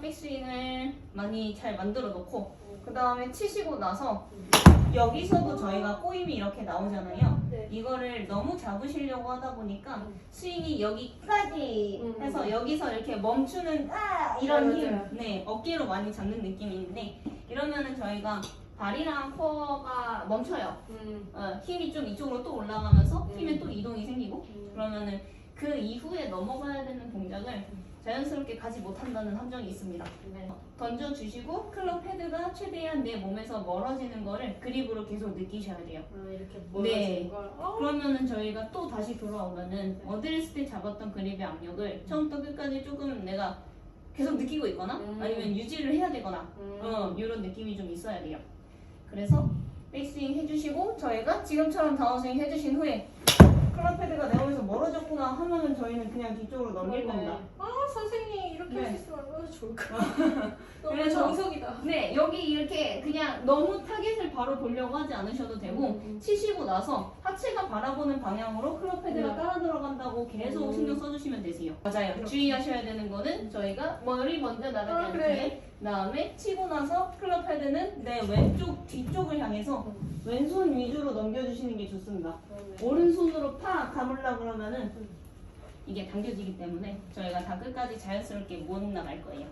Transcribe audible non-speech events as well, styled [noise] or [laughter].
백스윙을 많이 잘 만들어 놓고 그 다음에 치시고 나서 여기서도 저희가 꼬임이 이렇게 나오잖아요. 네. 이거를 너무 잡으시려고 하다 보니까 음. 스윙이 여기까지 음. 해서 여기서 이렇게 멈추는 아 이런 네, 힘, 맞아요. 네 어깨로 많이 잡는 느낌이 있는데 이러면은 저희가 발이랑 코어가 멈춰요. 음. 어, 힘이 좀 이쪽으로 또 올라가면서 음. 힘에 또 이동이 생기고 음. 그러면은 그 이후에 넘어가야 되는 동작을 자연스럽게 가지 못한다는 함정이 있습니다. 네. 던져주시고 클럽 헤드가 최대한 내 몸에서 멀어지는 거를 그립으로 계속 느끼셔야 돼요. 아, 이렇게 네. 멀어지는 걸. 어? 그러면은 저희가 또 다시 돌아오면은 어드레스 때 잡았던 그립의 압력을 처음부터 끝까지 조금 내가 계속 느끼고 있거나 음. 아니면 유지를 해야 되거나 음. 어, 이런 느낌이 좀 있어야 돼요. 그래서 백스윙 해주시고 저희가 지금처럼 다운스윙 해주신 후에 클럽 헤드가 내 몸에서 멀어졌구나 하면은 저희는 그냥 뒤쪽으로 넘길 그러네. 겁니다. 아 선생님 이렇게 네. 할수 있으면 얼마나 좋을까. [laughs] 너무 그래서- 정석이다. 네, 여기 이렇게 그냥 너무 타겟을 바로 보려고 하지 않으셔도 되고 음. 치시고 나서 하체가 바라보는 방향으로 클럽 헤드가 음. 따라 들어간다고 계속 음. 신경 써주시면 되세요. 맞아요. 이렇게. 주의하셔야 되는 거는 저희가 머리 먼저 나가지 아, 않게 그래. 그다음에 치고 나서 클럽 헤드는 내 왼쪽 뒤쪽을 향해서 왼손 위주로 넘겨주시는 게 좋습니다. 그러네. 오른손으로 팍 감으려 그러면은 이게 당겨지기 때문에 저희가 다 끝까지 자연스럽게 못 나갈 거예요.